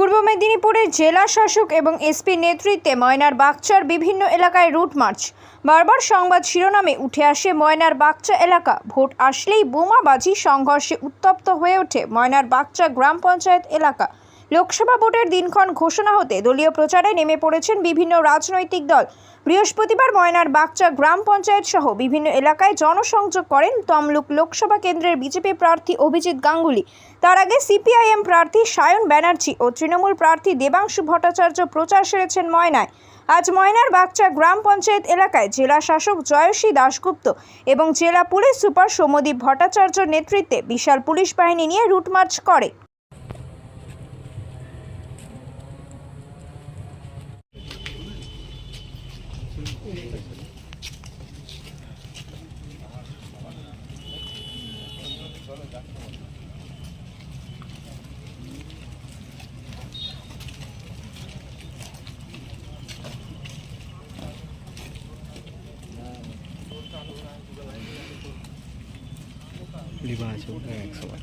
পূর্ব মেদিনীপুরের জেলা শাসক এবং এসপি নেতৃত্বে ময়নার বাগচার বিভিন্ন এলাকায় রুট মার্চ। বারবার সংবাদ শিরোনামে উঠে আসে ময়নার বাগচা এলাকা। ভোট আসলেই বোমাবাজি সংঘর্ষে উত্তপ্ত হয়ে ওঠে ময়নার বাগচা গ্রাম পঞ্চায়েত এলাকা। লোকসভা ভোটের দিনক্ষণ ঘোষণা হতে দলীয় প্রচারে নেমে পড়েছেন বিভিন্ন রাজনৈতিক দল। বৃহস্পতিবার ময়নার বাগচা গ্রাম পঞ্চায়েত সহ বিভিন্ন এলাকায় জনসংযোগ করেন তমলুক লোকসভা কেন্দ্রের বিজেপি প্রার্থী অভিজিৎ গাঙ্গুলি। তার আগে সিপিআইএম প্রার্থী সায়ন ব্যানার্জি ও তৃণমূল প্রার্থী দেবাংশু ভট্টাচার্য প্রচার সেরেছেন ময়নায়। আজ ময়নার বাগচা গ্রাম পঞ্চায়েত এলাকায় জেলা শাসক জয়শ্রী দাশগুপ্ত এবং জেলা পুলিশ সুপার সৌমদীপ ভট্টাচার্যর নেতৃত্বে বিশাল পুলিশ বাহিনী নিয়ে রুট মার্চ করে। লিবা আছে ওটা একশো বার